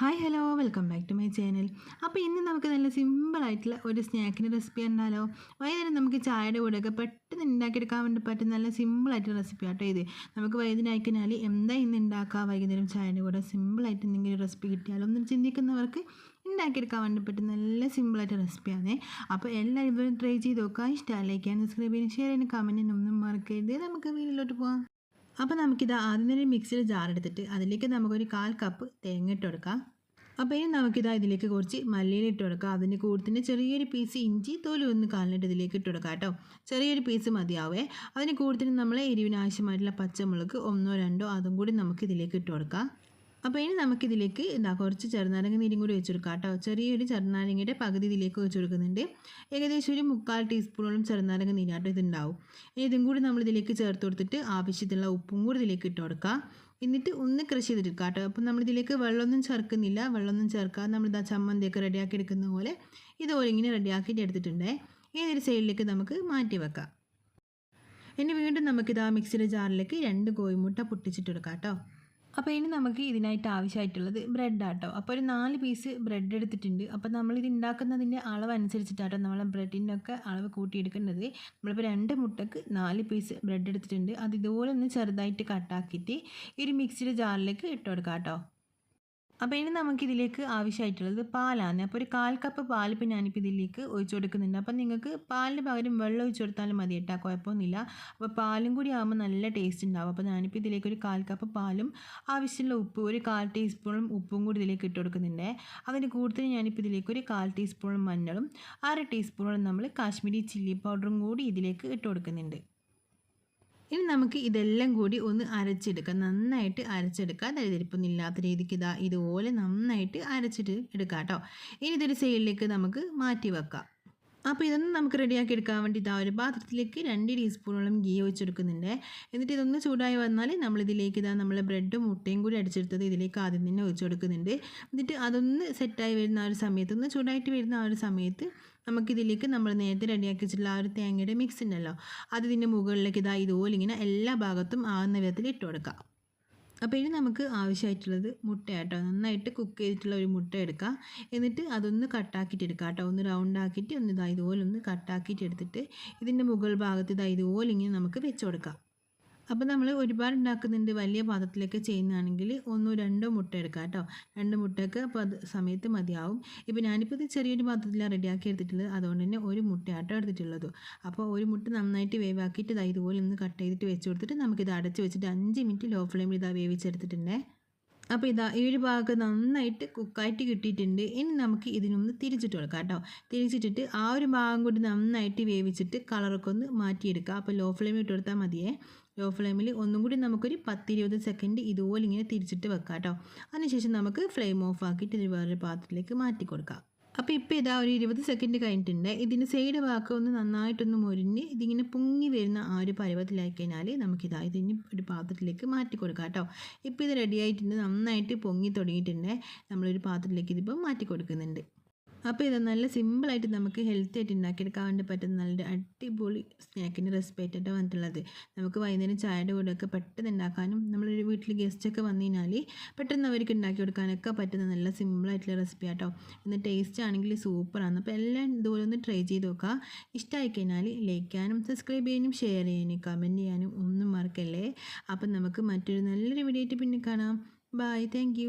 Hi hello welcome back to my channel അപ്പോൾ ഇന്ന് നമുക്ക് നല്ല സിമ്പിളായിട്ടുള്ള ഒരു സ്നാക്കിന്റെ റെസിപ്പി ഉണ്ടാലോ വൈകുന്നേരം നമുക്ക് ചായയുടെ കൂടെയൊക്കെ പെട്ടെന്ന് ഉണ്ടാക്കിയെടുക്കാൻ വേണ്ടി പറ്റുന്ന നല്ല സിമ്പിളായിട്ടുള്ള റെസിപ്പി ആട്ടോ ഇത്. നമുക്ക് വൈകുന്നേരം ആയിക്കഴിഞ്ഞാൽ എന്താ ഇന്ന് ഉണ്ടാക്കുക വൈകുന്നേരം ചായയുടെ കൂടെ സിമ്പിളായിട്ട് എന്തെങ്കിലും റെസിപ്പി കിട്ടിയാലോ? എന്ന് ചിന്തിക്കുന്നവർക്ക് ഉണ്ടാക്കിയെടുക്കാൻ വേണ്ടി പറ്റുന്ന നല്ല സിമ്പിളായിട്ട് റെസിപ്പിയാണ് അപ്പോൾ എല്ലാവരും ട്രൈ ചെയ്ത് നോക്കുക. ഇഷ്ടമല്ലേക്കാണ് സബ്സ്ക്രൈബ് ചെയ്യാൻ ഷെയർ ചെയ്യാൻ കമന്റിനൊന്നും മറക്കരുത്. നമുക്ക് വീട്ടിലോട്ട് പോകാം അപ്പോൾ നമുക്കിത് ആദ്യം തന്നെ മിക്സിയിൽ ജാറെടുത്തിട്ട് അതിലേക്ക് നമുക്കൊരു കാൽ കപ്പ് തേങ്ങ ഇട്ട് കൊടുക്കാം. അപ്പോൾ ഇനി നമുക്കിതാ ഇതിലേക്ക് കുറച്ച് മല്ലിയില ഇട്ട് കൊടുക്കാം. അതിന്റെ തന്നെ ചെറിയൊരു പീസ് ഇഞ്ചി തോലും ഒന്ന് കാലിനിട്ട് ഇതിലേക്ക് ഇട്ട് കൊടുക്കാം കേട്ടോ. ചെറിയൊരു പീസ് മതിയാവേ. അതിന് കൂടുതൽ നമ്മൾ എരിവിന് ആവശ്യമായിട്ടുള്ള പച്ചമുളക് ഒന്നോ രണ്ടോ അതും കൂടി നമുക്ക് ഇതിലേക്ക് ഇട്ട് കൊടുക്കാം. അപ്പോൾ ഇനി നമുക്കിതിലേക്ക് എന്താ കുറച്ച് ചെറുനാരങ്ങ നീരും കൂടി വെച്ച് കൊടുക്കാം കേട്ടോ. ചെറിയൊരു ചെറുനാരങ്ങയുടെ പകുതി ഇതിലേക്ക് വെച്ച് കൊടുക്കുന്നുണ്ട്. ഏകദേശം ഒരു മുക്കാൽ ടീസ്പൂണോളം ചെറുനാരങ്ങ നീരാട്ടോ ഇതുണ്ടാവും. ഇനി ഇതും കൂടി നമ്മൾ ഇതിലേക്ക് ചേർത്ത് കൊടുത്തിട്ട് ആവശ്യത്തിലുള്ള ഉപ്പും കൂടി ഇതിലേക്ക് ഇട്ട് കൊടുക്കാം. എന്നിട്ട് ഒന്ന് ക്രഷ് ചെയ്തെടുക്കുക കേട്ടോ. അപ്പം നമ്മളിതിലേക്ക് വെള്ളമൊന്നും ചേർക്കുന്നില്ല. വെള്ളമൊന്നും ചേർക്കാതെ നമ്മളിതാ ചമ്മന്തിയൊക്കെ റെഡിയാക്കി എടുക്കുന്ന പോലെ ഇതുപോലെ ഇങ്ങനെ റെഡിയാക്കിയിട്ട് എടുത്തിട്ടുണ്ട്. ഏതൊരു സൈഡിലേക്ക് നമുക്ക് മാറ്റി വെക്കാം. ഇനി വീണ്ടും നമുക്കിതാ മിക്സിയുടെ ജാറിലേക്ക് രണ്ട് കോഴിമുട്ട പൊട്ടിച്ചിട്ടെടുക്കാം കേട്ടോ. അപ്പോൾ ഇനി നമുക്ക് ഇതിനായിട്ട് ആവശ്യമായിട്ടുള്ളത് ബ്രെഡ് ആട്ടോ അപ്പോൾ ഒരു നാല് പീസ് ബ്രെഡ് എടുത്തിട്ടുണ്ട്. അപ്പോൾ നമ്മൾ ഇത് ഉണ്ടാക്കുന്നതിന്റെ അളവ് അനുസരിച്ചിട്ടാട്ടോ നമ്മൾ ബ്രെഡിനൊക്കെ അളവ് കൂട്ടിയെടുക്കേണ്ടത്. നമ്മളിപ്പോൾ രണ്ട് മുട്ടക്ക് നാല് പീസ് ബ്രെഡ് എടുത്തിട്ടുണ്ട്. അത് ഇതുപോലെ ഒന്ന് ചെറുതായിട്ട് കട്ടാക്കിയിട്ട് ഒരു മിക്സിയുടെ ജാറിലേക്ക് ഇട്ട് കൊടുക്കാം കേട്ടോ അപ്പോൾ ഇനി നമുക്ക് ഇതിലേക്ക് ആവശ്യമായിട്ടുള്ളത് പാലാണ്. അപ്പോൾ ഒരു കാൽ കപ്പ് പാൽ ഇപ്പോൾ ഞാനിപ്പോൾ ഇതിലേക്ക് ഒഴിച്ചു കൊടുക്കുന്നുണ്ട്. അപ്പോൾ നിങ്ങൾക്ക് പാലിന് പകരം വെള്ളം ഒഴിച്ചു കൊടുത്താലും മതി കേട്ടോ കുഴപ്പമൊന്നുമില്ല. അപ്പോൾ പാലും കൂടി ആകുമ്പോൾ നല്ല ടേസ്റ്റ് ഉണ്ടാവും. അപ്പോൾ ഞാനിപ്പോൾ ഇതിലേക്ക് ഒരു കാൽ കപ്പ് പാലും ആവശ്യമുള്ള ഉപ്പ് ഒരു കാൽ ടീസ്പൂണും ഉപ്പും കൂടി ഇതിലേക്ക് ഇട്ട് കൊടുക്കുന്നുണ്ട്. അതിന് കൂടുതൽ ഞാനിപ്പോൾ ഇതിലേക്ക് ഒരു കാൽ ടീസ്പൂണും മഞ്ഞളും അര ടീസ്പൂണും നമ്മൾ കാശ്മീരി ചില്ലി പൗഡറും കൂടി ഇതിലേക്ക് ഇട്ട് കൊടുക്കുന്നുണ്ട്. ഇനി നമുക്ക് ഇതെല്ലാം കൂടി ഒന്ന് അരച്ചെടുക്കാം. നന്നായിട്ട് അരച്ചെടുക്കാം. ദരിദ്രപ്പൊന്നും ഇല്ലാത്ത രീതിക്ക് ഇതാ ഇതുപോലെ നന്നായിട്ട് അരച്ചിട്ട് എടുക്കാം കേട്ടോ. ഇനി ഇതൊരു സൈഡിലേക്ക് നമുക്ക് മാറ്റി വെക്കാം. അപ്പോൾ ഇതൊന്ന് നമുക്ക് റെഡിയാക്കി എടുക്കാൻ വേണ്ടി ഇതാ ഒരു പാത്രത്തിലേക്ക് രണ്ട് ടീസ്പൂണോളം ഗീ ഒഴിച്ചെടുക്കുന്നുണ്ട്. എന്നിട്ട് ഇതൊന്ന് ചൂടായി വന്നാൽ നമ്മളിതിലേക്ക് ഇതാ നമ്മൾ ബ്രെഡും മുട്ടയും കൂടി അടിച്ചെടുത്തത് ഇതിലേക്ക് ആദ്യം തന്നെ ഒഴിച്ചു കൊടുക്കുന്നുണ്ട് എന്നിട്ട് അതൊന്ന് സെറ്റായി വരുന്ന ആ ഒരു സമയത്ത് ഒന്ന് ചൂടായിട്ട് വരുന്ന ആ ഒരു സമയത്ത് നമുക്കിതിലേക്ക് നമ്മൾ നേരത്തെ റെഡിയാക്കി വെച്ചിട്ടുള്ള ആ ഒരു തേങ്ങയുടെ മിക്സ് ഉണ്ടല്ലോ അത് ഇതിന്റെ മുകളിലേക്ക് ഇതാ ഇതുപോലെ ഇങ്ങനെ എല്ലാ ഭാഗത്തും ആവുന്ന വിധത്തിൽ ഇട്ട് കൊടുക്കാം. അപ്പോൾ ഇനി നമുക്ക് ആവശ്യമായിട്ടുള്ളത് മുട്ട നന്നായിട്ട് കുക്ക് ചെയ്തിട്ടുള്ള ഒരു മുട്ട എടുക്കുക എന്നിട്ട് അതൊന്ന് കട്ടാക്കിയിട്ട് എടുക്കുക കേട്ടോ ഒന്ന് റൗണ്ട് ആക്കിയിട്ട് ഒന്ന് ഇതാ ഇതുപോലെ ഒന്ന് കട്ടാക്കിയിട്ട് എടുത്തിട്ട് ഇതിന്റെ മുകൾ ഭാഗത്ത് ഇതാ ഇതുപോലെ ഇങ്ങനെ നമുക്ക് വെച്ച് കൊടുക്കാം. അപ്പോൾ നമ്മൾ ഒരുപാട് ഉണ്ടാക്കുന്നുണ്ട് വലിയ പാത്രത്തിലേക്ക് ചെയ്യുന്നതാണെങ്കിൽ ഒന്നോ രണ്ടോ മുട്ട എടുക്കാം കേട്ടോ. രണ്ട് മുട്ടയ്ക്ക് അപ്പോൾ അത് സമയത്ത് മതിയാവും. ഇപ്പോൾ ഞാനിപ്പോൾ ഇത് ചെറിയൊരു പാത്രത്തിലാണ് റെഡിയാക്കി എടുത്തിട്ടുള്ളത്. അതുകൊണ്ട് തന്നെ ഒരു മുട്ടയാട്ടോ എടുത്തിട്ടുള്ളത്. അപ്പോൾ ഒരു മുട്ട നന്നായിട്ട് വേവാക്കിയിട്ട് ഇതാ ഇതുപോലെ ഒന്ന് കട്ട് ചെയ്തിട്ട് വെച്ച് കൊടുത്തിട്ട് നമുക്കിത് അടച്ച് വെച്ചിട്ട് അഞ്ച് മിനിറ്റ് ലോ ഫ്ലെയിമിൽ ഇതാ വേവിച്ചെടുത്തിട്ടുണ്ടേ. അപ്പോൾ ഇതാ ഈ ഒരു ഭാഗം നന്നായിട്ട് കുക്കായിട്ട് കിട്ടിയിട്ടുണ്ട്. ഇനി നമുക്ക് ഇതിനൊന്ന് തിരിച്ചിട്ട് കൊടുക്കാം കേട്ടോ. തിരിച്ചിട്ടിട്ട് ആ ഒരു ഭാഗം കൂടി നന്നായിട്ട് വേവിച്ചിട്ട് കളറൊക്കെ ഒന്ന് മാറ്റിയെടുക്കുക അപ്പോൾ ലോ ഫ്ലെയിമിൽ ഇട്ട് കൊടുത്താൽ മതിയേ. ലോ ഫ്ലെയിമിൽ ഒന്നും കൂടി നമുക്കൊരു പത്തിരുപത് സെക്കൻഡ് ഇതുപോലെ ഇങ്ങനെ തിരിച്ചിട്ട് വെക്കാം കേട്ടോ. അതിനുശേഷം നമുക്ക് ഫ്ലെയിം ഓഫ് ആക്കിയിട്ട് ഇത് വേറൊരു പാത്രത്തിലേക്ക് മാറ്റി കൊടുക്കാം. അപ്പോൾ ഇപ്പോൾ ഇതാ ഒരു ഇരുപത് സെക്കൻഡ് കഴിഞ്ഞിട്ടുണ്ട്. ഇതിന് സൈഡ് ഭാഗം ഒന്ന് നന്നായിട്ടൊന്ന് മുരിഞ്ഞ് ഇതിങ്ങനെ പൊങ്ങി വരുന്ന ആ ഒരു പരുവത്തിലാക്കി കഴിഞ്ഞാൽ നമുക്കിതാ ഇതിന് ഒരു പാത്രത്തിലേക്ക് മാറ്റി കൊടുക്കാം കേട്ടോ. ഇപ്പോൾ ഇത് റെഡി ആയിട്ടുണ്ട്. നന്നായിട്ട് പൊങ്ങി തുടങ്ങിയിട്ടുണ്ട്. നമ്മളൊരു പാത്രത്തിലേക്ക് ഇതിപ്പോൾ മാറ്റി കൊടുക്കുന്നുണ്ട്. അപ്പോൾ ഇത് നല്ല സിമ്പിളായിട്ട് നമുക്ക് ഹെൽത്തി ആയിട്ട് ഉണ്ടാക്കിയെടുക്കാൻ വേണ്ടി പറ്റുന്ന നല്ല അടിപൊളി സ്നാക്കിന്റെ റെസിപ്പി ആയിട്ടാണ് വന്നിട്ടുള്ളത്. നമുക്ക് വൈകുന്നേരം ചായയുടെ കൂടെയൊക്കെ പെട്ടെന്ന് ഉണ്ടാക്കാനും നമ്മളൊരു വീട്ടിൽ ഗസ്റ്റൊക്കെ വന്നു കഴിഞ്ഞാൽ പെട്ടെന്ന് അവർക്ക് ഉണ്ടാക്കി കൊടുക്കാനൊക്കെ പറ്റുന്ന നല്ല സിമ്പിളായിട്ടുള്ള റെസിപ്പി ആട്ടോ. ഇന്ന് ടേസ്റ്റ് ആണെങ്കിൽ സൂപ്പറാണ് അപ്പോൾ എല്ലാം ഇതുപോലെ ഒന്ന് ട്രൈ ചെയ്ത് നോക്കുക ഇഷ്ടമായി കഴിഞ്ഞാൽ ലൈക്ക് ചെയ്യാനും സബ്സ്ക്രൈബ് ചെയ്യാനും ഷെയർ ചെയ്യാനും കമന്റ് ചെയ്യാനും ഒന്നും മറക്കല്ലേ? അപ്പം നമുക്ക് മറ്റൊരു നല്ലൊരു വീഡിയോ ആയിട്ട് പിന്നെ കാണാം. Bye thank